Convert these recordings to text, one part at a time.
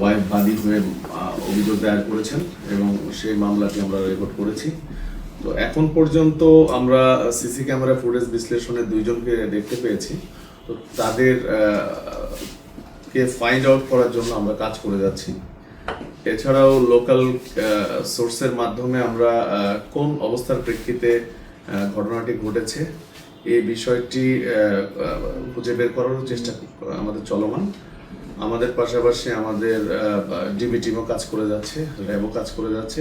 Wife বাদী হয়ে অভিযোগ দায়ের করেছেন এবং সেই মামলাটি আমরা রেকর্ড করেছি। তো এখন পর্যন্ত আমরা সিসি ক্যামেরা ফুটেজ বিশ্লেষণে দুইজনকে দেখতে পেয়েছি। তো তাদের কে ফাইন্ড আউট করার জন্য আমরা কাজ করে যাচ্ছি। এছাড়াও লোকাল সোর্সের মাধ্যমে আমরা কোন অবস্থার প্রেক্ষিতে ঘটনাটি ঘটেছে, এই বিষয়টি খুঁজে বের করার চেষ্টা আমাদের চলমান। আমাদের পাশাপাশি আমাদের ডিবি টিমও কাজ করে যাচ্ছে র্যাবও কাজ করে যাচ্ছে।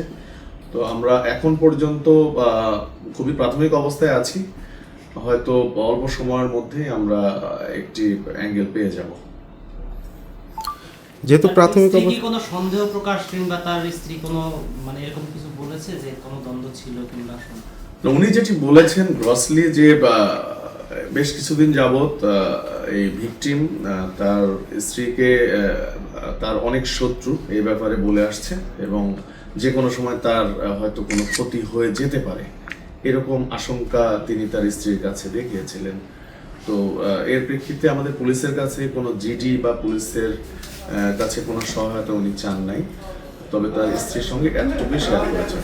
তো আমরা এখন পর্যন্ত খুবই প্রাথমিক অবস্থায় আছি। হয়তো অল্প সময়ের মধ্যেই আমরা একটি অ্যাঙ্গেল পেয়ে যাব। যেহেতু প্রাথমিক অবস্থা কোনো সন্দেহ প্রকাশ কিংবা তার স্ত্রী কোনো মানে এরকম কিছু বলেছে যে কোনো দ্বন্দ্ব ছিল কিংবা তো উনি যেটি বলেছেন গ্রসলি যে বা, বেশ কিছুদিন যাবৎ এই ভিকটিম তার স্ত্রীকে তার অনেক শত্রু এই ব্যাপারে বলে আসছে এবং যে কোনো সময় তার হয়তো কোনো ক্ষতি হয়ে যেতে পারে। এরকম আশঙ্কা তিনি তার স্ত্রীর কাছে দেখিয়েছিলেন। তো এর প্রেক্ষিতে আমাদের পুলিশের কাছে কোনো জিডি বা পুলিশের কাছে কোনো সহায়তা উনি চান নাই। তবে তার স্ত্রীর সঙ্গে এতটুকুই শেয়ার করেছেন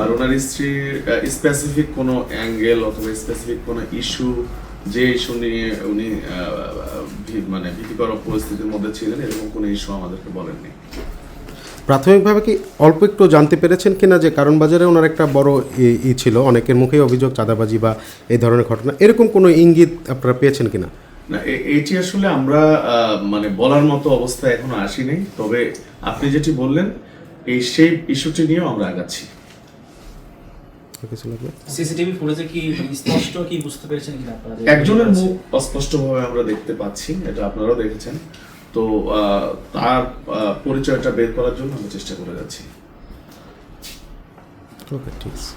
আর ওনার স্ত্রীর স্পেসিফিক কোনো অ্যাঙ্গেল অথবা স্পেসিফিক কোনো ইস্যু যে ইস্যু নিয়ে উনি মানে ভীতিকর পরিস্থিতির মধ্যে ছিলেন এরকম কোনো ইস্যু আমাদেরকে বলেননি। প্রাথমিকভাবে কি অল্প একটু জানতে পেরেছেন কিনা যে কারণ বাজারে ওনার একটা বড় ই- ছিল অনেকের মুখেই অভিযোগ চাঁদাবাজি বা এই ধরনের ঘটনা এরকম কোনো ইঙ্গিত আপনারা পেয়েছেন কিনা? না এটি আসলে আমরা মানে বলার মতো অবস্থা এখনও আসি আসিনি তবে আপনি যেটি বললেন এই সেই ইস্যুটি নিয়েও আমরা আগাচ্ছি। আর কিছু লাগবে? সিসিটিভি ফুটেজে কি স্পষ্ট কি বুঝতে পেরেছেন কিনা আপনারা? একজনের মুখ অস্পষ্টভাবে আমরা দেখতে পাচ্ছি এটা আপনারাও দেখেছেন। তো আহ, তার আহ, পরিচয়টা বের করার জন্য আমরা চেষ্টা করে যাচ্ছি। ওকে ঠিক আছে।